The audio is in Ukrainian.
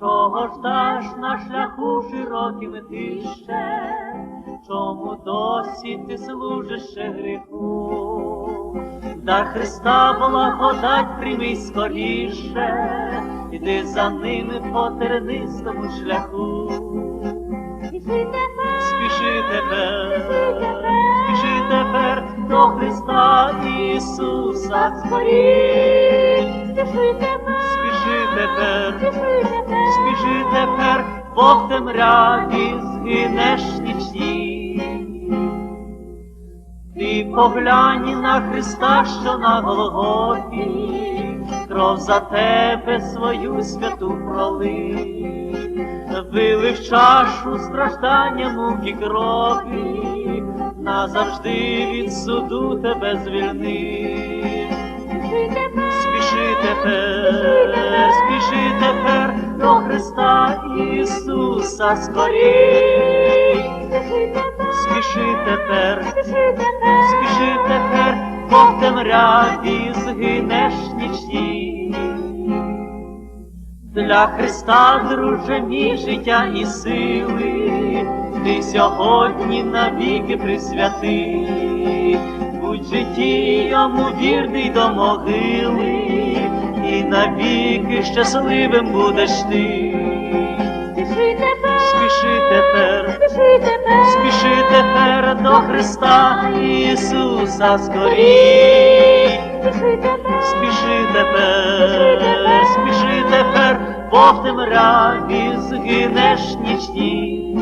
Чого ждаш на шляху широким ти ще? Чому досі ти служиш ще гріху? Дар Христа благодать прийми скоріше, іди за ними по тернистому шляху. Спіши тепер, Спіши тепер, спіши тепер до Христа Ісуса скорій. спіши тепер, тепер, спіши тепер, бо в темряві згинеш нічні. Ти поглянь на Христа, що на Голгофі, кров за тебе свою святу пролив, вилив чашу страждання муки крові, назавжди від суду тебе звільнив. Спіши тепер до Христа Ісуса скорій. спіши тепер, Спіши тепер, бо в темряві згинеш нічні. Для Христа, друже мій, життя і сили, ти сьогодні навіки присвяти, будь житті йому вірний до могили, навіки щасливим будеш ти. спіши тепер, Спіши тепер, спіши тепер, спіши тепер до Христа Ісуса скорій. спіши тепер, Спіши тепер, спіши тепер, бо в темряві згинеш нічні.